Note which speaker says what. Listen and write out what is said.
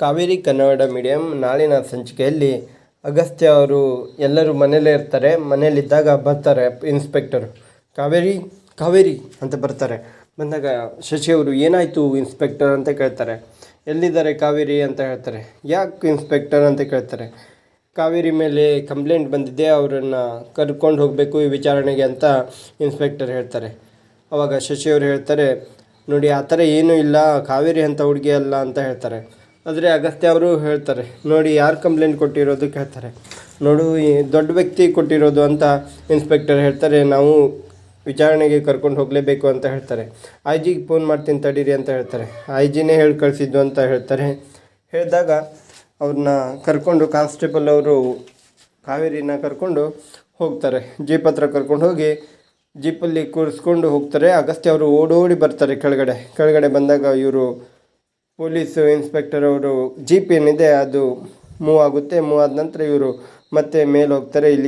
Speaker 1: Kaveri Kannada medium ನಾಳಿನ ಸಂಚಿಕೆಯಲ್ಲಿ ಅಗಸ್ತ್ಯ ಅವರು ಎಲ್ಲರೂ ಮನೇಲೇ ಇರ್ತಾರೆ ಮನೇಲಿದ್ದಾಗ ಬರ್ತಾರೆ ಇನ್ಸ್ಪೆಕ್ಟರ್ ಕಾವೇರಿ ಕಾವೇರಿ ಅಂತ ಬರ್ತಾರೆ. ಬಂದಾಗ ಶಶಿ ಅವರು, ಏನಾಯಿತು ಇನ್ಸ್ಪೆಕ್ಟರ್ ಅಂತ ಕೇಳ್ತಾರೆ. ಎಲ್ಲಿದ್ದಾರೆ ಕಾವೇರಿ ಅಂತ ಹೇಳ್ತಾರೆ. ಯಾಕೆ ಇನ್ಸ್ಪೆಕ್ಟರ್ ಅಂತ ಕೇಳ್ತಾರೆ. ಕಾವೇರಿ ಮೇಲೆ ಕಂಪ್ಲೇಂಟ್ ಬಂದಿದೆ ಅವರನ್ನು ಕರ್ಕೊಂಡು ಹೋಗಬೇಕು ಈ ವಿಚಾರಣೆಗೆ ಅಂತ ಇನ್ಸ್ಪೆಕ್ಟರ್ ಹೇಳ್ತಾರೆ. ಅವಾಗ ಶಶಿ ಅವರು ಹೇಳ್ತಾರೆ, ನೋಡಿ, ಆ ಥರ ಏನೂ ಇಲ್ಲ, ಕಾವೇರಿ ಅಂತ ಹುಡುಗಿ ಅಲ್ಲ ಅಂತ ಹೇಳ್ತಾರೆ. ಆದರೆ ಅಗಸ್ತ್ಯ ಅವರು ಹೇಳ್ತಾರೆ, ನೋಡಿ ಯಾರು ಕಂಪ್ಲೇಂಟ್ ಕೊಟ್ಟಿರೋದು ಹೇಳ್ತಾರೆ ನೋಡು ದೊಡ್ಡ ವ್ಯಕ್ತಿ ಕೊಟ್ಟಿರೋದು ಅಂತ ಇನ್ಸ್ಪೆಕ್ಟರ್ ಹೇಳ್ತಾರೆ, ನಾವು ವಿಚಾರಣೆಗೆ ಕರ್ಕೊಂಡು ಹೋಗಲೇಬೇಕು ಅಂತ ಹೇಳ್ತಾರೆ. ಐ ಜಿಗೆ ಫೋನ್ ಮಾಡ್ತೀನಿ ತಡೀರಿ ಅಂತ ಹೇಳ್ತಾರೆ. ಐ ಜಿನೇ ಹೇಳಿ ಕಳಿಸಿದ್ದು ಅಂತ ಹೇಳ್ತಾರೆ. ಹೇಳಿದಾಗ ಅವ್ರನ್ನ ಕರ್ಕೊಂಡು ಕಾನ್ಸ್ಟೇಬಲ್ ಅವರು ಕಾವೇರಿನ ಕರ್ಕೊಂಡು ಹೋಗ್ತಾರೆ. ಜೀಪ್ ಹತ್ರ ಕರ್ಕೊಂಡು ಹೋಗಿ ಜೀಪಲ್ಲಿ ಕೂರಿಸ್ಕೊಂಡು ಹೋಗ್ತಾರೆ. ಅಗಸ್ತ್ಯ ಅವರು ಓಡೋಡಿ ಬರ್ತಾರೆ ಕೆಳಗಡೆ. ಕೆಳಗಡೆ ಬಂದಾಗ ಇವರು ಪೊಲೀಸ್ ಇನ್ಸ್ಪೆಕ್ಟರ್ ಅವರು ಜೀಪ್ ಏನಿದೆ ಅದು ಮೂವ್ ಆಗುತ್ತೆ. ಮೂವ್ ಆದ ನಂತರ ಇವರು ಮತ್ತೆ ಮೇಲೆ ಹೋಗ್ತಾರೆ. ಇಲ್ಲಿ